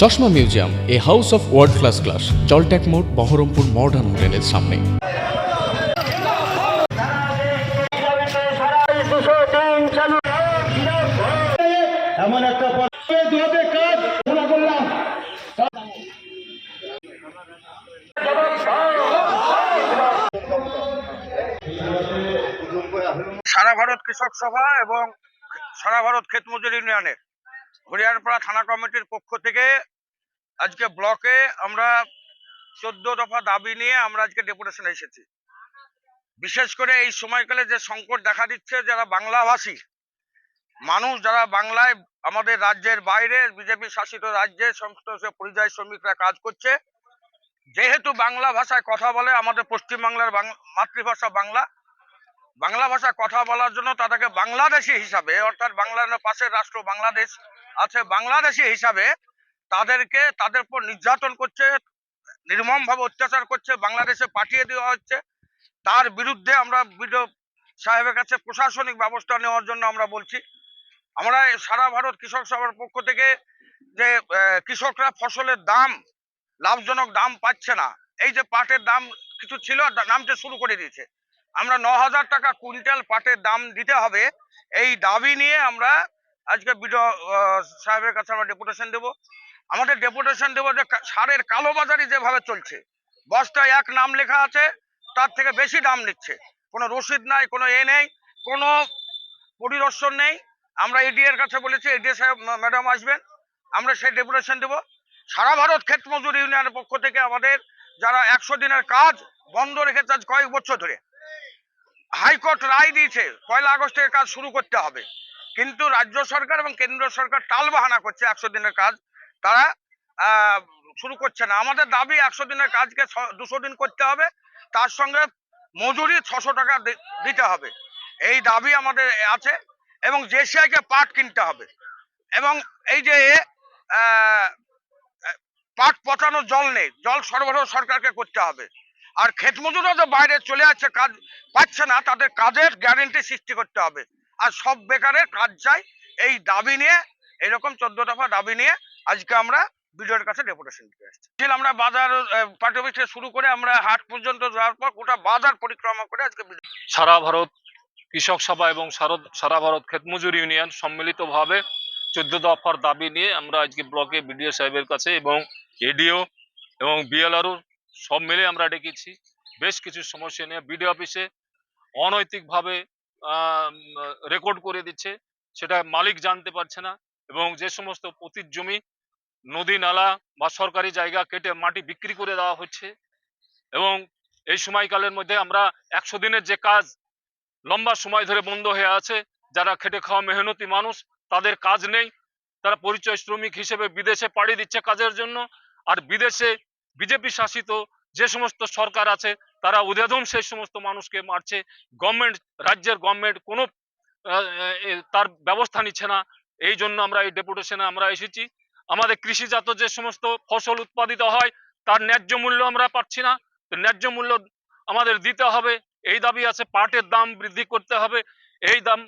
চশমা museum, a house of world class class জলট্যাক মোড়, Baharampur modern হোটেলের সামনে। সারা ভারত কৃষক সভা এবং সারা ভারত ক্ষেত মজুর ইউনিয়নের হরিয়ারপাড়া থানা কমিটির পক্ষ থেকে আজকে ব্লকে আমরা চোদ্দ দফা দাবি নিয়ে আমরা আজকে ডেপুটেশনে এসেছি। বিশেষ করে এই সময়কালে যে সংকট দেখা দিচ্ছে, যারা বাংলাভাষী, মানুষ যারা বাংলায় আমাদের রাজ্যের বাইরে, বিজেপি শাসিত রাজ্যে, সমস্ত পরিযায়ী শ্রমিকরা কাজ করছে, যেহেতু বাংলা ভাষায় কথা বলে, আমাদের পশ্চিমবাংলার মাতৃভাষা বাংলা বাংলা ভাষা কথা বলার জন্য তাদেরকে বাংলাদেশি হিসাবে, অর্থাৎ বাংলার পাশের রাষ্ট্র বাংলাদেশ আছে বাংলাদেশি হিসাবে তাদেরকে, তাদের উপর নির্যাতন করছে, নির্মমভাবে অত্যাচার করছে, বাংলাদেশে পাঠিয়ে দেওয়া হচ্ছে। তার বিরুদ্ধে আমরা বিডিও সাহেবের কাছে প্রশাসনিক ব্যবস্থা নেওয়ার জন্য আমরা বলছি। আমরা সারা ভারত কৃষক সভার পক্ষ থেকে যে কৃষকরা ফসলের দাম, লাভজনক দাম পাচ্ছে না, এই যে পাটের দাম কিছু ছিল নামতে শুরু করে দিয়েছে, আমরা ন হাজার টাকা কুইন্টাল পাটের দাম দিতে হবে, এই দাবি নিয়ে আমরা আজকে বিডিও সাহেবের কাছে আমরা ডেপুটেশন দেব। আমাদের ডেপুটেশন দেবো যে সারের কালোবাজারি যেভাবে চলছে, বস্তায় এক নাম লেখা আছে, তার থেকে বেশি দাম নিচ্ছে। কোনো রসিদ নাই, কোনো এ নেই, কোনো পরিদর্শন নেই। আমরা এডি এর কাছে বলেছি এডি সাহেব ম্যাডাম আসবেন, আমরা সেই ডেপুটেশন দেব। সারা ভারত ক্ষেত মজুর ইউনিয়নের পক্ষ থেকে আমাদের যারা একশো দিনের কাজ বন্ধ রেখেছে আজ কয়েক বছর ধরে, হাইকোর্ট রায় দিয়েছে, পয়লা আগস্ট থেকে কাজ শুরু করতে হবে। কিন্তু রাজ্য সরকার এবং কেন্দ্র সরকার টালবাহানা করছে একশো দিনের কাজ। তারা শুরু করছে না। আমাদের দাবি একশো দিনের কাজকে দুশো দিন করতে হবে। তার সঙ্গে মজুরি ছশো টাকা দিতে হবে। এই দাবি আমাদের আছে এবং জেসিআইকে পাট কিনতে হবে। এবং এই যে পাট পচানোর জল নেই, জল সরবরাহ সরকারকে করতে হবে। আর ক্ষেত মজুররা যে বাইরে চলে যাচ্ছে কাজ পাচ্ছে না, তাদের কাজের গ্যারেন্টি সৃষ্টি করতে হবে। আর সব বেকারের কাজ চাই। এই দাবি নিয়ে, এরকম চোদ্দ দফা দাবি নিয়ে আজকে আমরা বিডিওর কাছে ডেপুটেশন দিতে এসেছি। আমরা বাজার পার্টি অফিস থেকে শুরু করে আমরা হাট পর্যন্ত যাওয়ার পর গোটা বাজার পরিক্রমা করে আজকে সারা ভারত কৃষক সভা এবং সারা ভারত ক্ষেতমজুর ইউনিয়ন সম্মিলিতভাবে চোদ্দ দফার দাবি নিয়ে আমরা আজকে ব্লকে বিডিও সাহেবের কাছে এবং এডিও এবং বিএলআরও সব মিলে আমরা ডেকেছি। বেশ কিছু সমস্যা নিয়ে বিডিও অফিসে অনৈতিকভাবে রেকর্ড করে দিচ্ছে। সেটা মালিক জানতে পারছে না এবং যে সমস্ত পতির জমি, নদী, নালা বা সরকারি জায়গা কেটে মাটি বিক্রি করে দেওয়া হচ্ছে এবং এই সময়কালের মধ্যে আমরা একশো দিনের যে কাজ লম্বা সময় ধরে বন্ধ হয়ে আছে, যারা খেটে খাওয়া মেহনতি মানুষ, তাদের কাজ নেই। তারা পরিচয় শ্রমিক হিসেবে বিদেশে পাড়ি দিচ্ছে কাজের জন্য। আর বিদেশে বিজেপি শাসিত যে সমস্ত সরকার আছে, তারা উদাদম সেই সমস্ত মানুষকে মারছে। গভর্নমেন্ট রাজ্যের গভর্নমেন্ট কোনো তার ব্যবস্থা নিচ্ছে না। এই জন্য আমরা এই ডেপুটেশনে আমরা এসেছি। আমাদের কৃষিজাত যে সমস্ত ফসল উৎপাদিত হয়, তার ন্যায্য মূল্য আমরা পাচ্ছি না। তো ন্যায্য মূল্য আমাদের দিতে হবে। এই দাবি আছে, পাটের দাম বৃদ্ধি করতে হবে। এই দাম,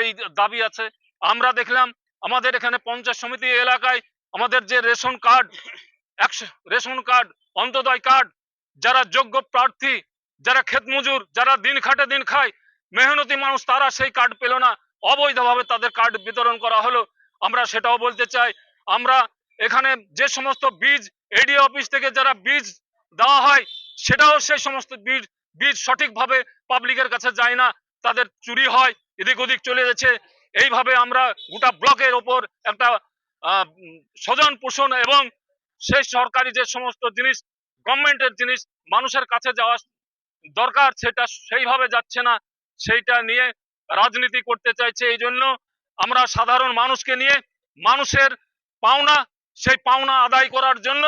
এই দাবি আছে। আমরা দেখলাম, আমাদের এখানে পঞ্চায়েত সমিতি এলাকায় আমাদের যে রেশন কার্ড, একশো, রেশন কার্ড, অন্তদয় কার্ড যারা যোগ্য প্রার্থী যারা ক্ষেত মজুর যারা দিন খাটে দিন খায় মেহনতি মানুষ তারা সেই কার্ড পেল না। অবৈধভাবে তাদের কার্ড বিতরণ করা হলো। আমরা সেটাও বলতে চাই আমরা এখানে যে সমস্ত বীজ এডি অফিস থেকে যারা বীজ দেওয়া হয় সেটাও সেই সমস্ত বীজ বীজ সঠিকভাবে পাবলিকের কাছে যায় না। তাদের চুরি হয় এদিক ওদিক চলে যাচ্ছে। এইভাবে আমরা গোটা ব্লকের ওপর একটা আহ, স্বজন পোষণ এবং সেই সরকারি যে সমস্ত জিনিস গভর্নমেন্টের জিনিস, মানুষের কাছে যাওয়া দরকার, সেটা সেইভাবে যাচ্ছে না। সেইটা নিয়ে রাজনীতি করতে চাইছে, এই জন্য আমরা সাধারণ মানুষকে নিয়ে মানুষের পাওনা, সেই পাওনা আদায় করার জন্য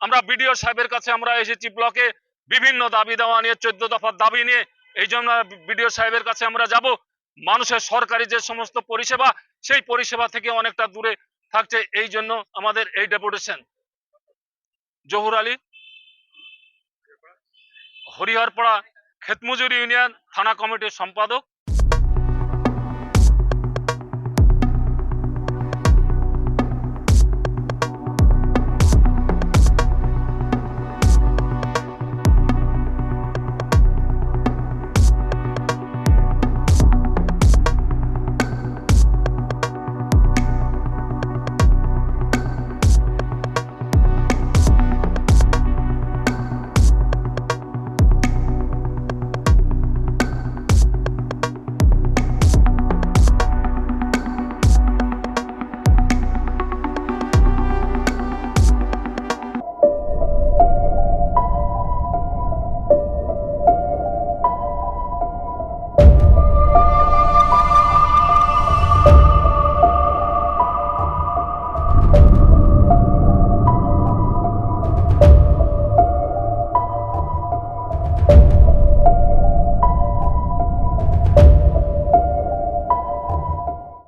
আমরা বিডিও সাহেবের কাছে আমরা এসেছি ব্লকে। বিভিন্ন দাবি দেওয়া নিয়ে, চোদ্দ দফার দাবি নিয়ে, এই জন্য বিডিও সাহেবের কাছে আমরা যাব। মানুষের সরকারি যে সমস্ত পরিষেবা, সেই পরিষেবা থেকে অনেকটা দূরে থাকছে, এই জন্য আমাদের এই ডেপুটেশন। জহুর আলী। হরিহরপাড়া খেতমজুরি ইউনিয়ন থানা কমিটির সম্পাদক